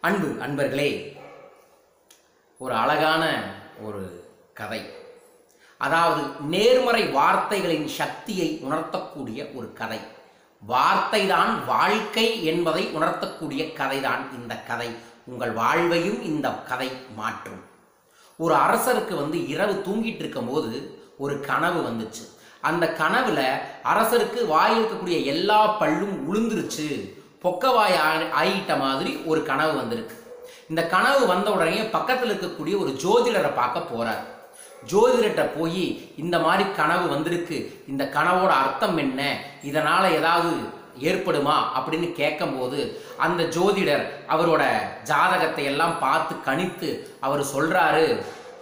அன்பு அன்பர்களே ஒரு அழகான ஒரு கதை. அதாவது நேர்மறை வார்த்தைகளின் சக்தியை உணர்த்தக்கூடிய ஒரு கதை. வார்த்தைதான் வாழ்க்கை என்பதை உணர்த்தக்கூடிய கதைதான் இந்த கதை. உங்கள் வாழ்வையும் இந்த கதை மாற்றும். ஒரு அரசருக்கு வந்து இரவு தூங்கிட்டு இருக்கும்போது ஒரு கனவு வந்துச்சு. அந்த கனவுல அரசருக்கு வாயில் இருக்கக்கூடிய எல்லா பல்லும் உளுந்துருச்சு. பொக்கவாய் ஆகிட்ட மாதிரி ஒரு கனவு வந்திருக்கு. இந்த கனவு வந்த உடனே பக்கத்தில் இருக்கக்கூடிய ஒரு ஜோதிடரை பார்க்க போகிறார் ஜோதிடர்கிட்ட போய் இந்த மாதிரி கனவு வந்திருக்கு இந்த கனவோட அர்த்தம் என்ன இதனால் ஏதாவது ஏற்படுமா அப்படின்னு கேட்கும்போது அந்த ஜோதிடர் அவரோட ஜாதகத்தை எல்லாம் பார்த்து கணித்து அவர் சொல்கிறாரு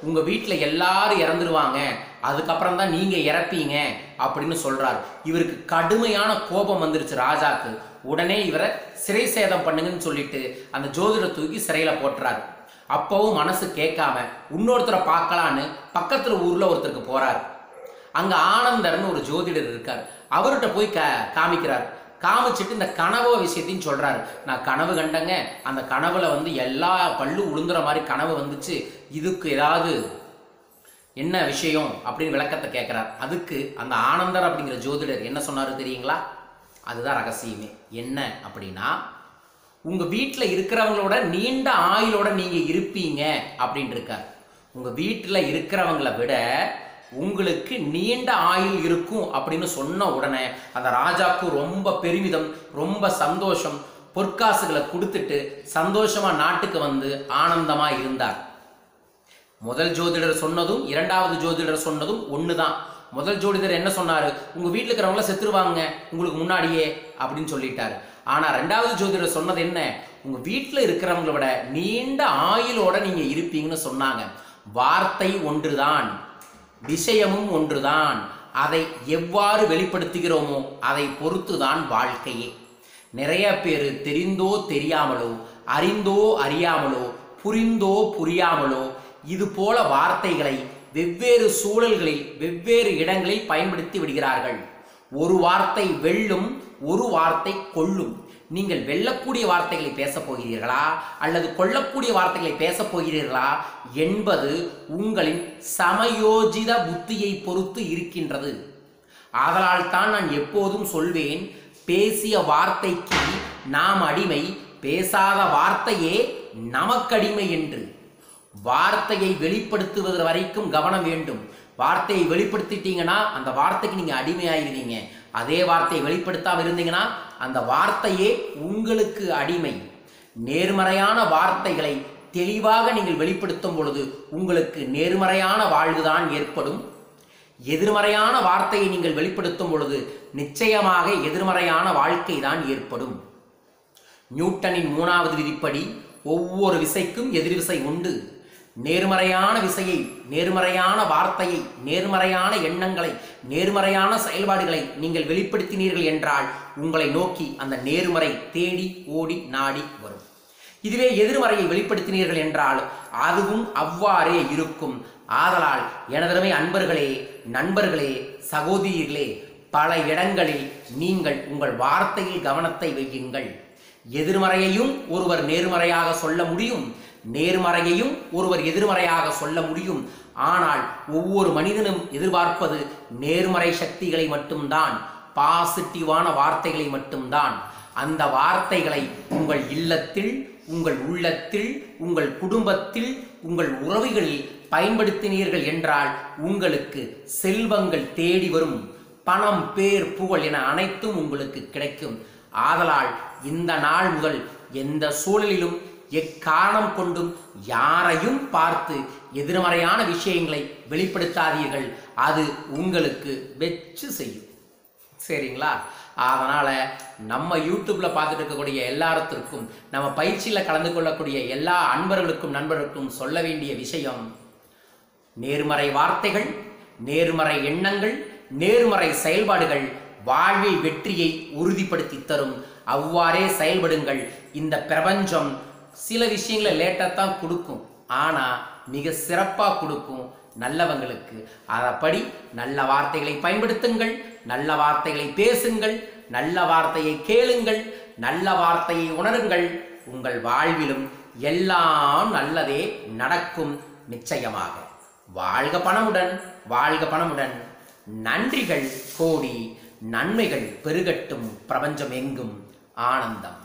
உங்க வீட்டில் எல்லாரும் இறந்துருவாங்க. அதுக்கப்புறம் தான் நீங்க இறப்பீங்க அப்படின்னு சொல்றாரு. இவருக்கு கடுமையான கோபம் வந்துருச்சு ராஜாக்கு. உடனே இவரை சிறை சேதம் பண்ணுங்கன்னு சொல்லிட்டு அந்த ஜோதிட தூக்கி சிறையில போட்டுறாரு. அப்பவும் மனசு கேட்காம இன்னொருத்தரை பார்க்கலான்னு பக்கத்துல ஊர்ல ஒருத்தருக்கு போறாரு. அங்க ஆனந்தர்னு ஒரு ஜோதிடர் இருக்கார். அவர்கிட்ட போய் க காமிக்கிறார். காமிச்சிட்டு இந்த கனவு விஷயத்தையும் சொல்கிறாரு நான் கனவு கண்டங்க. அந்த கனவில் வந்து எல்லா பல்லு உளுந்துற மாதிரி கனவு வந்துச்சு. இதுக்கு ஏதாவது என்ன விஷயம் அப்படின்னு விளக்கத்தை கேட்குறார் அதுக்கு அந்த ஆனந்தர் அப்படிங்கிற ஜோதிடர் என்ன சொன்னார் தெரியுங்களா? அதுதான் ரகசியமே. என்ன அப்படின்னா உங்கள் வீட்டில் இருக்கிறவங்களோட நீண்ட ஆயுளோட நீங்கள் இருப்பீங்க அப்படின்ட்டு இருக்கார். உங்கள் வீட்டில் இருக்கிறவங்கள விட உங்களுக்கு நீண்ட ஆயுள் இருக்கும் அப்படின்னு சொன்ன உடனே அந்த ராஜாவுக்கு ரொம்ப பெருமிதம் ரொம்ப சந்தோஷம். பொற்காசுகளை கொடுத்துட்டு சந்தோஷமா நாட்டுக்கு வந்து ஆனந்தமா இருந்தார். முதல் ஜோதிடர் சொன்னதும் இரண்டாவது ஜோதிடர் சொன்னதும் ஒண்ணுதான். முதல் ஜோதிடர் என்ன சொன்னாரு? உங்க வீட்டில் இருக்கிறவங்கள செத்துருவாங்க உங்களுக்கு முன்னாடியே அப்படின்னு சொல்லிட்டாரு. ஆனா ரெண்டாவது ஜோதிடர் சொன்னது என்ன? உங்க வீட்டில் இருக்கிறவங்கள விட நீண்ட ஆயுளோட நீங்க இருப்பீங்கன்னு சொன்னாங்க. வார்த்தை ஒன்றுதான். விஷயமும் ஒன்றுதான். அதை எவ்வாறு வெளிப்படுத்துகிறோமோ அதை பொறுத்துதான் வாழ்க்கையே. நிறைய பேர் தெரிந்தோ தெரியாமலோ அறிந்தோ அறியாமலோ புரிந்தோ புரியாமலோ இது போல வார்த்தைகளை வெவ்வேறு சூழல்களில் வெவ்வேறு இடங்களில் பயன்படுத்தி விடுகிறார்கள். ஒரு வார்த்தை வெல்லும் ஒரு வார்த்தை கொள்ளும் நீங்கள் வெல்லக்கூடிய வார்த்தைகளை பேசப் போகிறீர்களா? அல்லது கொல்லக்கூடிய வார்த்தைகளை பேசப் போகிறீர்களா? என்பது உங்களின் சமயோஜித புத்தியை பொறுத்து இருக்கின்றது. ஆதலால் தான் நான் எப்போதும் சொல்வேன் பேசிய வார்த்தைக்கு நாம் அடிமை பேசாத வார்த்தையே நமக்கடிமை என்று. வார்த்தையை வெளிப்படுத்துவது வரைக்கும் கவனம் வேண்டும். வார்த்தையை வெளிப்படுத்திட்டீங்கன்னா அந்த வார்த்தைக்கு நீங்கள் அடிமையாயிருவீங்க. அதே வார்த்தையை வெளிப்படுத்தாமல் இருந்தீங்கன்னா அந்த வார்த்தையே உங்களுக்கு அடிமை. நேர்மறையான வார்த்தைகளை தெளிவாக நீங்கள் வெளிப்படுத்தும் பொழுது உங்களுக்கு நேர்மறையான வாழ்வுதான் ஏற்படும். எதிர்மறையான வார்த்தையை நீங்கள் வெளிப்படுத்தும் பொழுது நிச்சயமாக எதிர்மறையான வாழ்க்கை தான் ஏற்படும். நியூட்டனின் மூணாவது விதிப்படி ஒவ்வொரு விசைக்கும் எதிர்விசை உண்டு. நேர்மறையான விசையை நேர்மறையான வார்த்தையை நேர்மறையான எண்ணங்களை நேர்மறையான செயல்பாடுகளை நீங்கள் வெளிப்படுத்தினீர்கள் என்றால் உங்களை நோக்கி அந்த நேர்மறை தேடி ஓடி நாடி வரும். இதுவே எதிர்மறையை வெளிப்படுத்தினீர்கள் என்றால் அதுவும் அவ்வாறே இருக்கும். ஆதலால் எனதருமை அன்பர்களே நண்பர்களே சகோதரிகளே பல இடங்களில் நீங்கள் உங்கள் வார்த்தையில் கவனத்தை வையுங்கள். எதிர்மறையையும் ஒருவர் நேர்மறையாக சொல்ல முடியும். நேர்மறையையும் ஒருவர் எதிர்மறையாக சொல்ல முடியும். ஆனால் ஒவ்வொரு மனிதனும் எதிர்பார்ப்பது நேர்மறை சக்திகளை மட்டும்தான் பாசிட்டிவான வார்த்தைகளை மட்டும்தான். அந்த வார்த்தைகளை உங்கள் இல்லத்தில் உங்கள் உள்ளத்தில் உங்கள் குடும்பத்தில் உங்கள் உறவுகளில் பயன்படுத்தினீர்கள் என்றால் உங்களுக்கு செல்வங்கள் தேடி வரும். பணம் பேர் புகழ் என அனைத்தும் உங்களுக்கு கிடைக்கும். ஆதலால் இந்த நாள் முதல் எந்த சூழலிலும் எக்காரணம் கொண்டும் யாரையும் பார்த்து எதிர்மறையான விஷயங்களை வெளிப்படுத்தாதீர்கள். அது உங்களுக்கு வெச்சு செய்யும். சரிங்களா? அதனால் நம்ம யூடியூப்பில் பார்த்துட்டு இருக்கக்கூடிய எல்லாத்திற்கும் நம்ம பயிற்சியில் கலந்து கொள்ளக்கூடிய எல்லா அன்பர்களுக்கும் நண்பர்களுக்கும் சொல்ல வேண்டிய விஷயம் நேர்மறை வார்த்தைகள் நேர்மறை எண்ணங்கள் நேர்மறை செயல்பாடுகள் வாழ்வில் வெற்றியை உறுதிப்படுத்தி தரும். அவ்வாறே செயல்படுங்கள். இந்த பிரபஞ்சம் சில விஷயங்களை லேட்டாக தான் கொடுக்கும். ஆனால் மிக சிறப்பாக கொடுக்கும் நல்லவங்களுக்கு. அதப்படி நல்ல வார்த்தைகளை பயன்படுத்துங்கள் நல்ல வார்த்தைகளை பேசுங்கள் நல்ல வார்த்தையை கேளுங்கள் நல்ல வார்த்தையை உணருங்கள். உங்கள் வாழ்விலும் எல்லாம் நல்லதே நடக்கும் நிச்சயமாக. வாழ்க பணமுடன் வாழ்க பணமுடன். நன்றிகள் கோடி நன்மைகள் பெருகட்டும் பிரபஞ்சம் எங்கும். ஆனந்தம்.